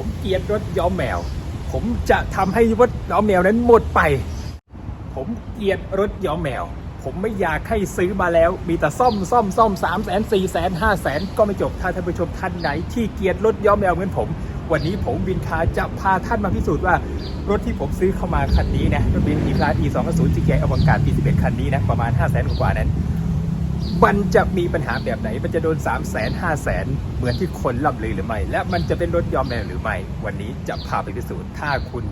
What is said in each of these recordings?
ผมเกลียดรถย้อมแมว ผมจะทำให้รถย้อมแมวนั้นหมดไป ผมเกลียดรถย้อมแมว ผมไม่อยากให้ซื้อมาแล้ว มีแต่ซ่อมซ่อมซ่อมสามแสนสี่แสนห้าแสนก็ไม่จบถ้าท่านผู้ชมท่านไหน ที่เกลียดรถย้อมแมวเหมือนผม วันนี้ผมวินคาจะพาท่านมาพิสูจน์ว่ารถที่ผมซื้อเข้ามาคันนี้นะรถบินอีคลาส e 2 0 g อวกาศปี11คันนี้นะประมาณ5 0 0 0 0 0กว่านั้น มันจะมีปัญหาแบบไหน มันจะโดน 3 0 0 0 0 0 5 0 0 0 0เหมือนที่คนล่ำลือหรือไม่ และมันจะเป็นรถยอมแมวหรือไม่ วันนี้จะพาไปพิสูจน์ ถ้าคุณ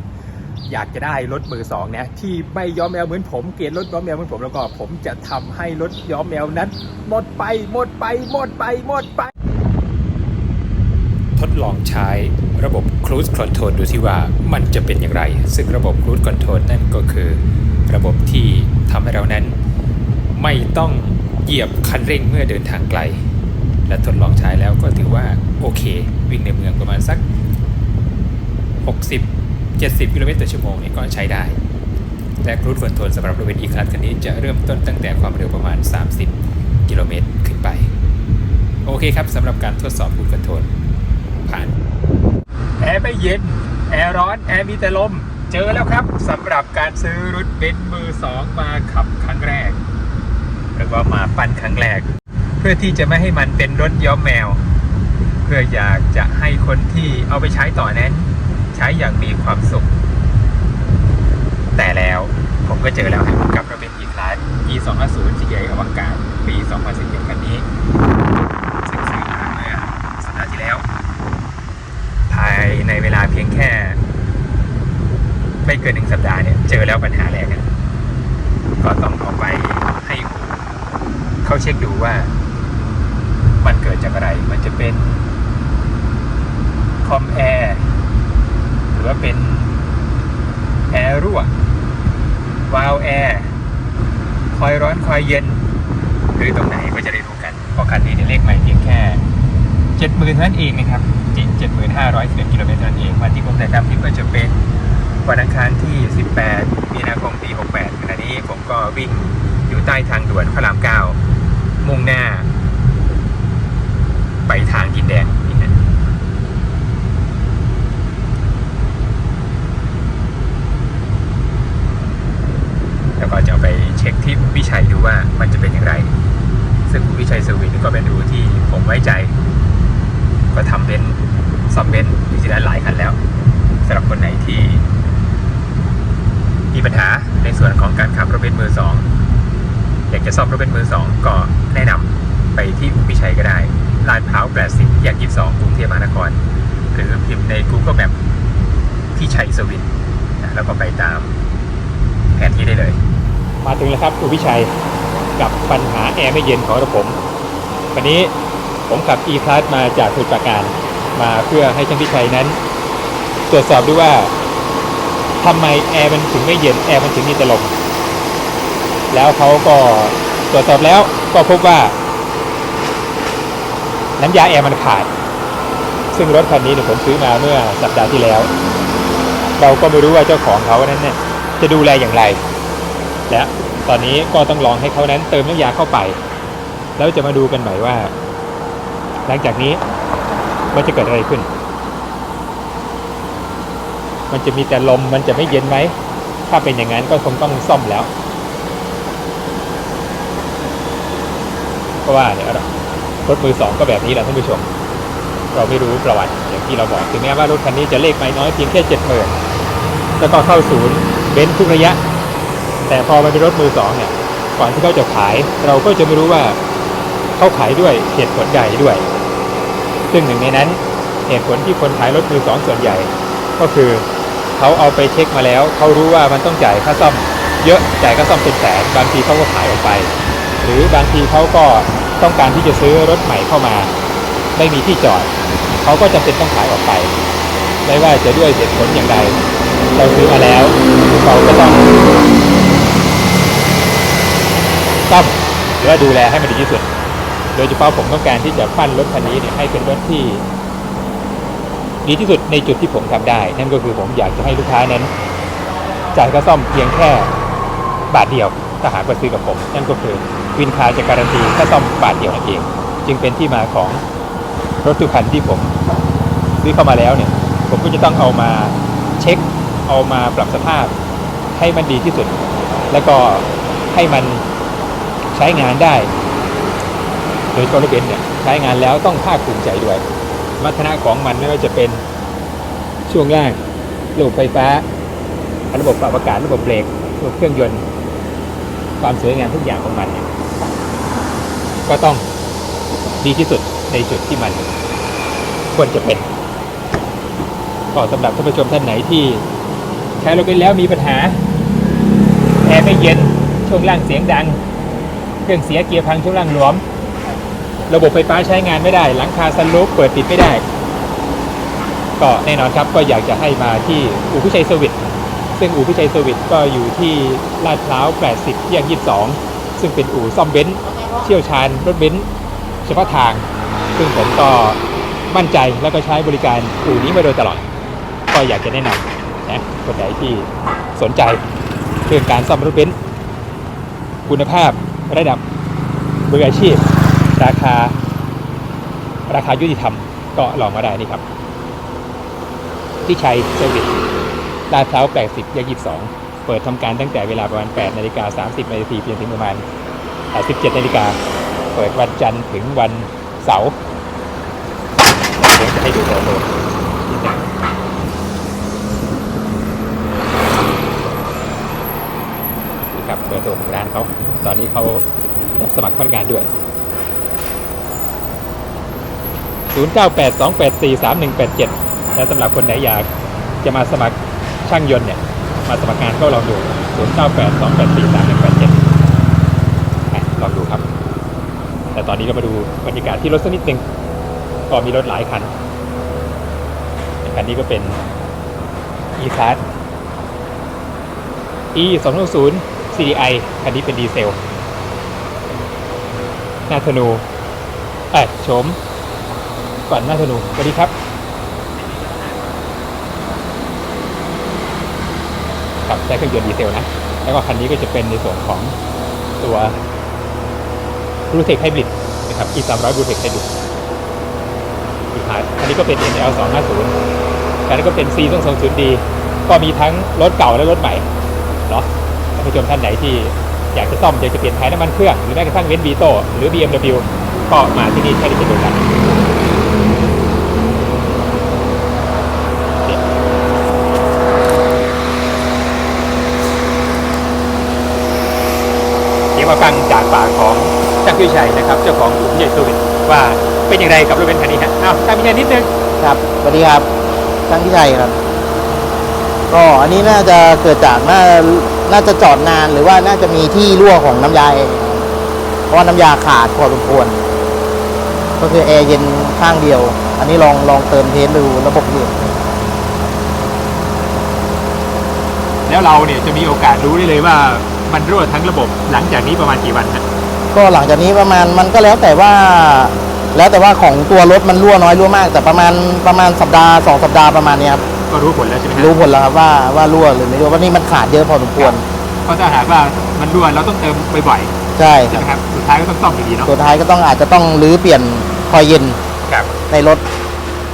อยากจะได้รถมือสองนะที่ไม่ย้อมแมวเหมือนผม เกลียดรถย้อมแมวเหมือนผมแล้วก็ผมจะทำให้รถย้อมแมวนั้น หมดไปหมดไปหมดไปหมดไป ทดลองใช้ระบบ Cruise Control ดูที่ว่ามันจะเป็นอย่างไร ซึ่งระบบ Cruise Control นั่นก็คือ ระบบที่ทำให้เรานั้น ไม่ต้อง เหยียบคันเร่งเมื่อเดินทางไกล และทดลองใช้แล้วก็ถือว่าโอเค วิ่งในเมืองประมาณสัก 60 70 กิโลเมตรต่อชั่วโมงนี่ก็ใช้ได้ และ Cruise Control สำหรับรถเวนอีคลัสคันนี้จะเริ่มต้นตั้งแต่ความเร็วประมาณ 30 กิโลเมตรขึ้นไป โอเคครับสำหรับการทดสอบ Cruise Control ผ่านแอร์ไม่เย็น แอร์ร้อน แอร์มีแต่ลม เจอแล้วครับสำหรับการซื้อรถเบนซ์มือสองมาขับครั้งแรก หรือว่ามาปั้นครั้งแรก เพื่อที่จะไม่ให้มันเป็นรถย้อมแมว เพื่ออยากจะให้คนที่เอาไปใช้ต่อนั้น ใช้อย่างมีความสุข แต่แล้วผมก็เจอแล้วครับกับรถเบนซ์ E-Class E250 GTI อวกาศปี 2017คันนี้ซึ่งซื้อมาเมื่อสัปดาห์ที่แล้ว ภายในเวลาเพียงแค่ ไม่เกินหนึ่งสัปดาห์เนี่ย เจอแล้วปัญหาแรกอะก็ต้องเอาไปาเช็คดูว่ามันเกิดจากอะไร มันจะเป็นคอมแอร์หรือว่าเป็นแอร์รั่ววาล์วแอร์คอยร้อนคอยเย็นหรือตรงไหนก็จะได้รู้กันเพราะคันนี้เนี่ยเลขใหม่เพียงแค่เจ็ดหมื่นเท่านั้นเองนะครับจริงเจ็ดหมื่นห้าร้อยสิบเอ็ดกิโลเมตรเท่านั้นเองวันที่ผมถ่ายทำคลิปก็จะเป็นวันอังคารที่ 18 มีนาคมปี 68ขณะนี้ผมก็วิ่งอยู่ใต้ทางด่วนพระราม 9 มุ่งหน้า ไปทางดินแดงนี่นะแล้วก็จะเอาไปเช็คที่วิชัยดูว่ามันจะเป็นอย่างไร ซึ่งวิชัยเซอร์วิสนี่ก็เป็นดูที่ผมไว้ใจ ก็ทำเป็นซ่อมเป็นจริงๆแล้วหลายคันแล้วสำหรับคนไหนที่ มีปัญหาในส่วนของการขับรถเบนซ์มือสอง อยากจะซ่อมรถเบนมือสองก็แนะนำไปที่อุพิชัยก็ได้ลาดพร้าว80แยก22กรุงเทพมหานคร หรือพิมพ์ใน Google Map พี่ชัยสวินนะแล้วก็ไปตามแผนที่ได้เลย มาถึงแล้วครับอุพิชัยกับปัญหาแอร์ไม่เย็นของระผม วันนี้ผมขับ e-class มาจากสมุทรปราการ มาเพื่อให้ช่างพิชัยนั้น ตรวจสอบด้วยว่าทำไมแอร์มันถึงไม่เย็นแอร์มันถึงมีแต่ลม แล้วเขาก็ตรวจสอบแล้วก็พบว่า น้ำยาแอร์มันขาด ซึ่งรถคันนี้เนี่ยผมซื้อมาเมื่อสัปดาห์ที่แล้ว เราก็ไม่รู้ว่าเจ้าของเขานั้นเนี่ยจะดูแลอย่างไร และตอนนี้ก็ต้องลองให้เขานั้นเติมน้ำยาเข้าไป แล้วจะมาดูกันใหม่ว่า หลังจากนี้มันจะเกิดอะไรขึ้น มันจะมีแต่ลมมันจะไม่เย็นไหม ถ้าเป็นอย่างนั้นก็คงต้องซ่อมแล้ว เพราะว่าเนี่ยรถมือสองก็แบบนี้แหละท่านผู้ชม เราไม่รู้ประวัติอย่างที่เราบอกถึงแม้ว่ารถคันนี้จะเลขไม่น้อยเพียงแค่เจ็ดหมื่นแล้วก็เข้าศูนย์เบนซ์ทุกระยะ แต่พอมันเป็นรถมือสองเนี่ยก่อนที่เขาจะขาย เราก็จะไม่รู้ว่าเขาขายด้วยเหตุผลใหญ่ด้วย ซึ่งหนึ่งในนั้นเหตุผลที่คนขายรถมือสองส่วนใหญ่ ก็คือเขาเอาไปเช็คมาแล้ว เขารู้ว่ามันต้องจ่ายค่าซ่อม เยอะจ่ายค่าซ่อมเป็นแสนบางทีเขาก็ขายออกไป หรือบางทีเขาก็ต้องการที่จะซื้อรถใหม่เข้ามา ไม่มีที่จอด เขาก็จำเป็นต้องขายออกไป ไม่ว่าจะด้วยเหตุผลอย่างใดเราซื้อมาแล้วเราก็ต้องซ่อมหรือว่าดูแลให้มันดีที่สุด โดยเฉพาะผมต้องการที่จะปั้นรถคันนี้เนี่ยให้เป็นรถที่ ดีที่สุดในจุดที่ผมทำได้ นั่นก็คือผมอยากจะให้ลูกค้านั้นจ่ายค่าซ่อมเพียงแค่บาทเดียวถ้าหากว่าซื้อกับผม นั่นก็คือ วินคาจะการันตีค่าซ่อมบาทเดียวนั่นเอง จึงเป็นที่มาของรถทุกคันที่ผมซื้อเข้ามาแล้วเนี่ย ผมก็จะต้องเอามาเช็ค เอามาปรับสภาพ ให้มันดีที่สุด แล้วก็ให้มันใช้งานได้ โดยเฉพาะรถเบนซ์เนี่ยใช้งานแล้วต้องภาคภูมิใจด้วย มัฒนะของมันไม่ว่าจะเป็นช่วงล่างระบบไฟฟ้า ระบบปรับอากาศระบบเบรกระบบเครื่องยนต์ ความสวยงามทุกอย่างของมันเนี่ย ก็ต้องดีที่สุดในจุดที่มันควรจะเป็นก็สำหรับท่านผู้ชมท่านไหนที่ใช้รถเบนซ์แล้วมีปัญหาแอร์ไม่เย็นช่วงล่างเสียงดัง เครื่องเสียเกียร์พังช่วงล่างหลวม ระบบไฟฟ้าใช้งานไม่ได้ หลังคาซันรูฟเปิดปิดไม่ได้ ก็แน่นอนครับก็อยากจะให้มาที่อู่พิชัยเซอร์วิสซึ่งอู่พิชัยเซอร์วิสก็อยู่ที่ลาดพร้าว 80แยก22 ซึ่งเป็นอู่ซ่อมเบนซ์ เชี่ยวชาญรถเบนซ์เฉพาะทาง ซึ่งผมก็มั่นใจแล้วก็ใช้บริการอู่นี้มาโดยตลอด ก็อยากจะแนะนำนะคนไหนที่สนใจเรื่องการซ่อมรถเบนซ์คุณภาพระดับมืออาชีพ ราคา ราคายุติธรรมก็ลองมาได้นี่ครับ ที่ชัยเซอร์วิสลาดพร้าว80แยก22 เปิดทำการตั้งแต่เวลาประมาณ 8 นาฬิกา 30 นาทีจนถึงประมาณ 17นาฬิกาเปิดวันจันทร์ถึงวันเสาร์เดี๋ยวจะให้ดูโซโลนิดหนึงนี่ครับเบอร์โทรของร้านเขาตอนนี้เขารับสมัครพนักงานด้วย 0982843187 และสำหรับคนไหนอยากจะมาสมัครช่างยนต์เนี่ย มาสมัคร งานก็ลองดู 0982843187อะ ลองดูครับ แต่ตอนนี้ก็มาดูบรรยากาศที่รถสักนิดหนึ่งก็มีรถหลายคันคันนี้ก็เป็น e-class e 2 6 0 CDI คันนี้เป็นดีเซล หน้าธนูเอ้ยโฉมก่อนหน้าธนูสวัสดีครับครับใช้เครื่องยนต์ดีเซลนะ แล้วก็คันนี้ก็จะเป็นในส่วนของตัว บลูเทคไฮบริดนะครับ e 3 0 0 บลูเทคไฮบริดอีกคันอันนี้ก็เป็น NL 2 5 0คันนี้ก็เป็น C 2 2 0 D ก็มีทั้งรถเก่าและรถใหม่เนาะท่านผู้ชมท่านไหนที่อยากจะซ่อมอยากจะเปลี่ยนถ่ายน้ำมันเครื่อง หรือแม้กระทั่งเวนบีโตหรือ BMW ก็มาที่นี่ใช้ได้เช่นเดียกันเดี๋ยวมาฟังจากปากของ ช่างพิชัยนะครับเจ้าของกลุ่มใหญ่สุวิทว่าเป็นอย่างไรกับรถเบนซ์คันนี้ฮะอ้าวตามพิชัยนิดนึงครับสวัสดีครับช่างที่ชัยครับ ก็อันนี้น่าจะเกิดจากน่าน่าจะจอดนานหรือว่าน่าจะมีที่รั่วของน้ำยาเองเพราะว่าน้ำยาขาดพอสมควรก็คือแอร์เย็นข้างเดียว อันนี้ลองลองเติมเทสดูระบบดูแล้วเราเนี่ยจะมีโอกาสรู้ได้เลยว่ามันรั่วทั้งระบบหลังจากนี้ประมาณกี่วันฮะ ก็หลังจากนี้ประมาณมันก็แล้วแต่ว่า แล้วแต่ว่าของตัวรถมันรั่วน้อยรั่วมาก แต่ประมาณประมาณสัปดาห์สองสัปดาห์ประมาณเนี้ยครับก็รู้ผลแล้วใช่ไหมฮะรู้ผลแล้วครับว่าว่ารั่วหรือไม่รั่วเพราะนี่มันขาดเยอะพอสมควรเพราะถ้าหากว่ามันรั่วเราต้องเติมบ่อยใช่ๆคใช่รับไหมครับสุดท้ายก็ต้องซ่อมอยู่ดีเนาะสุดท้ายก็ต้องอาจจะต้องรื้อเปลี่ยนคอยเย็นครับในรถ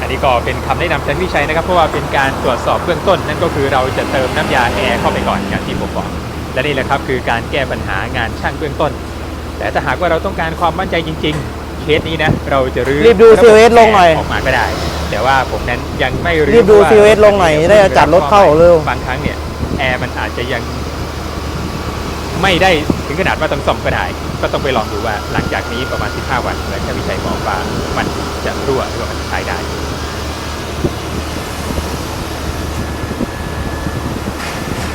อันนี้ก็เป็นคำแนะนำจากพี่ชัยนะครับเพราะว่าเป็นการตรวจสอบเบื้องต้น นั่นก็คือเราจะเติมน้ำยาแอร์เข้าไปก่อนอย่างที่ผมบอกและนี่แหละครับคือการแก้ปัญหางานช่างเบื้องต้น แต่ถ้าหากว่าเราต้องการความมั่นใจจริง ๆ เคสนี้นะ เราจะรื้อรีบดู COS ลงหน่อย ออกมาก็ได้ แต่ว่าผมนั้นยังไม่รื้อรีบดูเพาะว่า COS ลงหน่อยได้จัดรถเข้าเร็ว บางครั้งเนี่ยแอร์มันอาจจะยัง ไม่ได้ถึงขนาดว่าต้องซ่อมก็ได้ ก็ต้องไปลองดูว่าหลังจากนี้ประมาณ 15 วันเหมือนที่พี่ชัยบอกว่ามันจะรั่วหรือว่ามันจะใช้ได้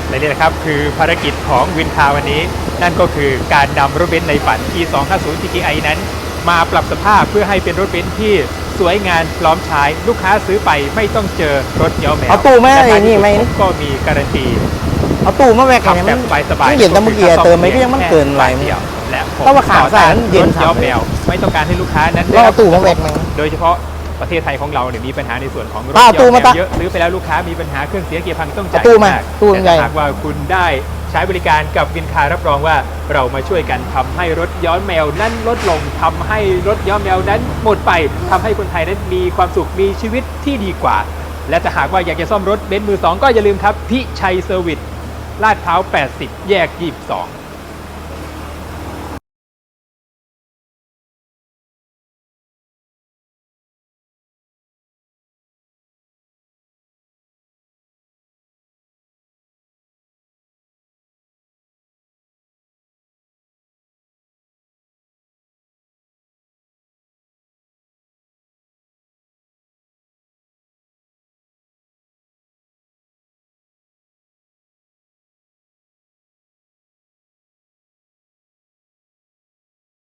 และนี่นะครับคือภารกิจของวินคาวันนี้ นั่นก็คือการนำรถเบนซ์ในฝัน T250 GTI นั้น มาปรับสภาพเพื่อให้เป็นรถเบนซ์ที่สวยงามพร้อมใช้ลูกค้าซื้อไปไม่ต้องเจอรถย้อมแมวเอาตู้แม่และท้ายนี่ที่สุดไหมผมก็มีการันตีเอาตู้มาแวกกัขันบเนี่ยแบมันบสบายๆมันเย็นแต่เมื่อกี้เติมไหมก็ยังมันเกินไหวเดียวและผมถ้าว่าขาใส่นั้นเย็นรถย้อมฉ่ำเลยแมวไม่ต้องการให้ลูกค้านั้นเราเอาตู้มาแวกไหมโดยเฉพาะ ประเทศไทยของเราเนี่ยมีปัญหาในส่วนของรถเอาย้ตู้อมแมมาตั้วงเยอะซื้อไปแล้วลูกค้ามีปัญหาเครื่องเสียเกียร์พังต้องจ่ายเอาตู้มาากตู้แต่ใหญ่ ถ้าหากว่าคุณได้ใช้บริการกับวินคารับรองว่าเรามาช่วยกันทำให้รถย้อนแมวนั้นลดลงทำให้รถย้อนแมวนั้นหมดไปทำให้คนไทยนั้นมีความสุขมีชีวิตที่ดีกว่า และถ้าหากว่าอยากจะซ่อมรถเบนซ์มือ2ก็อย่าลืมครับพิชัยเซอร์วิสลาดพร้าว 80 แยก 22